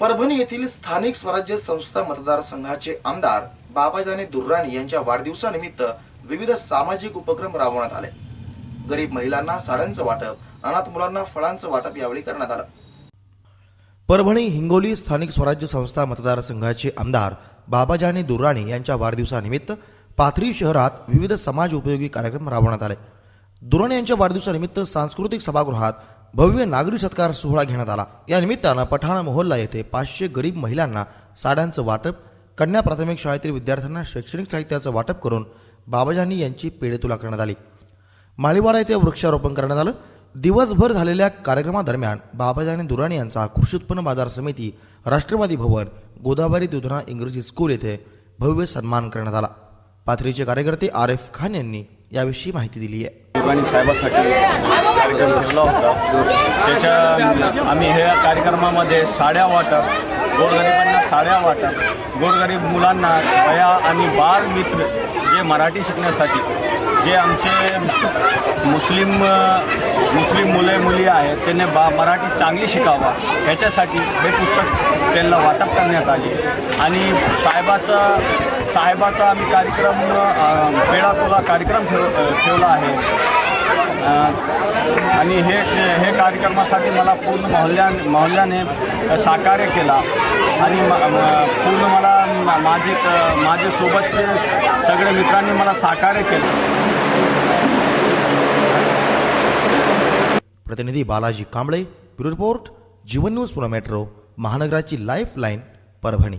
परभणी येथील स्थानिक स्वराज्य संस्था मतदारसंघाचे आमदार बाबाजाने दुर्राणी यांच्या वाढदिवसानिमित्त विविध सामाजिक उपक्रम राबवण्यात आले. गरीब महिलांना साड्यांचं वाटप अनाथ मुलांना फळांचं वाटप यावेळी करण्यात आलं. परभणी हिंगोली स्थानिक स्वराज्य संस्था मतदारसंघाचे आमदार बाबाजानी दुर्राणी यांच्या वाढदिवसानिमित्त पाथरी शहरात विविध समाज उपयोगी कार्यक्रम राबवण्यात आले. दुर्राणी यांच्या वाढदिवसानिमित्त सांस्कृतिक सभागृहात भव्य नागरी सत्कार सोहळा घेण्यात आला. या निमित्तानं पठाण मोहल्ला येथे पाचशे गरीब महिलांना साड्यांचं वाटप कन्या प्राथमिक शाळेतील विद्यार्थ्यांना शैक्षणिक साहित्याचं वाटप करून बाबाजानी यांची पेढेतुला करण्यात आली. माळीवाडा येथे वृक्षारोपण करण्यात आलं. दिवसभर झालेल्या कार्यक्रमादरम्यान बाबाजानी दुराणी यांचा कृषी उत्पन्न बाजार समिती राष्ट्रवादी भवन गोदावरी दुधना इंग्रजी स्कूल येथे भव्य सन्मान करण्यात आला. पाथरीचे कार्यकर्ते आर एफ खान यांनी याविषयी माहिती दिली आहे. आणि साहेबासाठी कार्यक्रम ठेवला होता. त्याच्या आम्ही ह्या कार्यक्रमामध्ये साड्या वाटप गोरगरिबांना साड्या वाटप गोरगरीब मुलांना वया आणि बाल मित्र जे मराठी शिकण्यासाठी जे आमचे मुस्लिम मुस्लिम मुले मुली आहेत त्यांनी बा मराठी चांगली शिकावा ह्याच्यासाठी हे पुस्तक त्यांना वाटप करण्यात आले. आणि साहेबाचा साहेबाचा आम्ही कार्यक्रम पेडा कार्यक्रम ठेव ठेवला आहे. आणि हे हे कार्यक्रमासाठी मला पूर्ण मोहल्ल्या मोहल्ल्याने साकार्य केला. आणि पूर्ण मला माझे माझे सोबतचे सगळे मित्रांनी मला साकार्य केलं. प्रतिनिधी Balaji Kamble bureau report Jeevan news Pune metro महानगराची life line Parbhani.